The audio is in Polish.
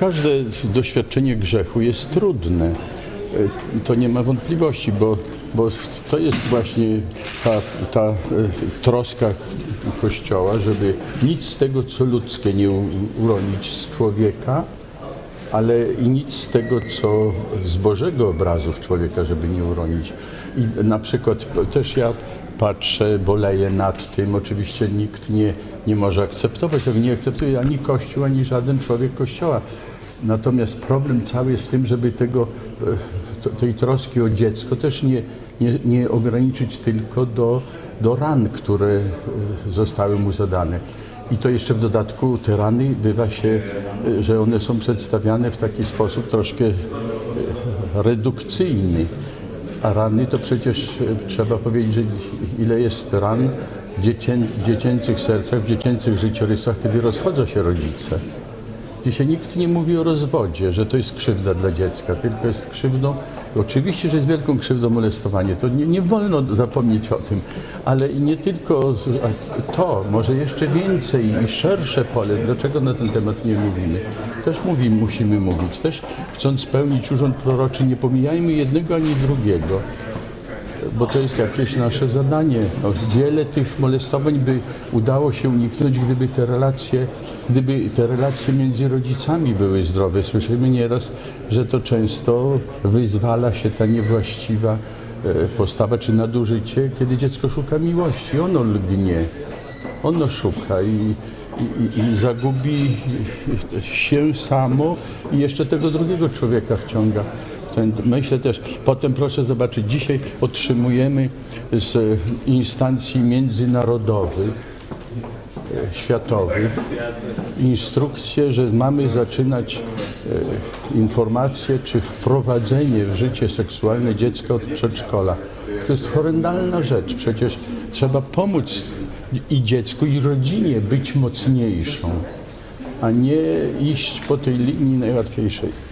Każde doświadczenie grzechu jest trudne. E, To nie ma wątpliwości, bo, bo to jest właśnie ta, ta e, troska Kościoła, żeby nic z tego, co ludzkie, nie uronić z człowieka, ale i nic z tego, co z Bożego obrazu w człowieka, żeby nie uronić. I na przykład też ja patrzę, boleję nad tym, oczywiście nikt nie, nie może akceptować, tego nie akceptuje ani Kościół, ani żaden człowiek Kościoła. Natomiast problem cały jest w tym, żeby tego, e, tej troski o dziecko też nie, nie, nie ograniczyć tylko do, do ran, które e, zostały mu zadane. I to jeszcze w dodatku te rany bywa się, e, że one są przedstawiane w taki sposób troszkę redukcyjny. A rany to przecież trzeba powiedzieć, że ile jest ran w dziecięcych sercach, w dziecięcych życiorysach, kiedy rozchodzą się rodzice. Dzisiaj nikt nie mówi o rozwodzie, że to jest krzywda dla dziecka, tylko jest krzywdą. Oczywiście, że jest wielką krzywdą molestowanie, to nie, nie wolno zapomnieć o tym, ale nie tylko to, może jeszcze więcej i szersze pole, dlaczego na ten temat nie mówimy. Też mówimy, musimy mówić, też chcąc spełnić urząd proroczy, nie pomijajmy jednego ani drugiego bo to jest jakieś nasze zadanie. No, wiele tych molestowań by udało się uniknąć, gdyby te relacje, gdyby te relacje między rodzicami były zdrowe. Słyszymy nieraz, że to często wyzwala się ta niewłaściwa e, postawa czy nadużycie, kiedy dziecko szuka miłości. Ono lgnie, ono szuka i, i, i, i zagubi się samo i jeszcze tego drugiego człowieka wciąga. Ten, myślę też, potem proszę zobaczyć, dzisiaj otrzymujemy z instancji międzynarodowych, e, światowych instrukcje, że mamy zaczynać e, informacje czy wprowadzenie w życie seksualne dziecka od przedszkola. To jest horrendalna rzecz. Przecież trzeba pomóc i dziecku, i rodzinie być mocniejszą, a nie iść po tej linii najłatwiejszej.